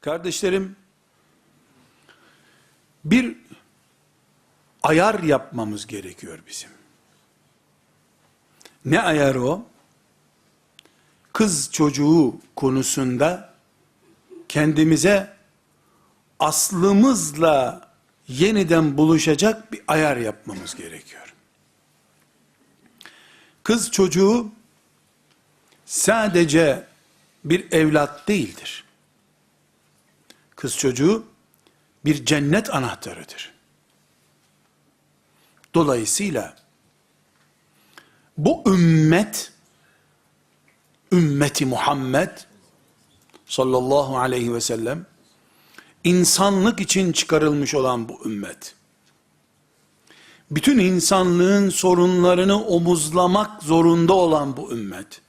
Kardeşlerim, bir ayar yapmamız gerekiyor bizim. Ne ayarı o? Kız çocuğu konusunda kendimize aslımızla yeniden buluşacak bir ayar yapmamız gerekiyor. Kız çocuğu sadece bir evlat değildir. Kız çocuğu bir cennet anahtarıdır. Dolayısıyla bu ümmet ümmeti Muhammed sallallahu aleyhi ve sellem insanlık için çıkarılmış olan bu ümmet bütün insanlığın sorunlarını omuzlamak zorunda olan bu ümmet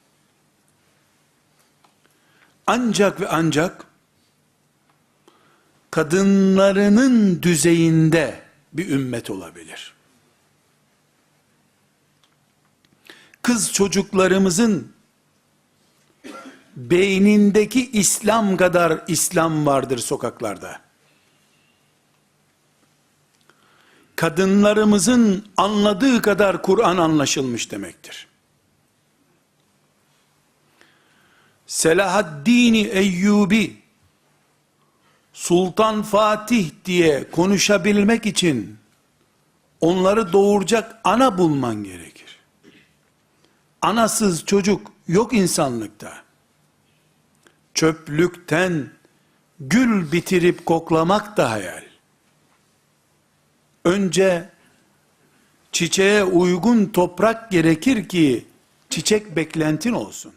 ancak ve ancak kadınlarının düzeyinde bir ümmet olabilir. Kız çocuklarımızın beynindeki İslam kadar İslam vardır sokaklarda. Kadınlarımızın anladığı kadar Kur'an anlaşılmış demektir. Selahaddin Eyyubi Sultan Fatih diye konuşabilmek için onları doğuracak ana bulman gerekir. Anasız çocuk yok insanlıkta. Çöplükten gül bitirip koklamak da hayal. Önce çiçeğe uygun toprak gerekir ki çiçek beklentin olsun.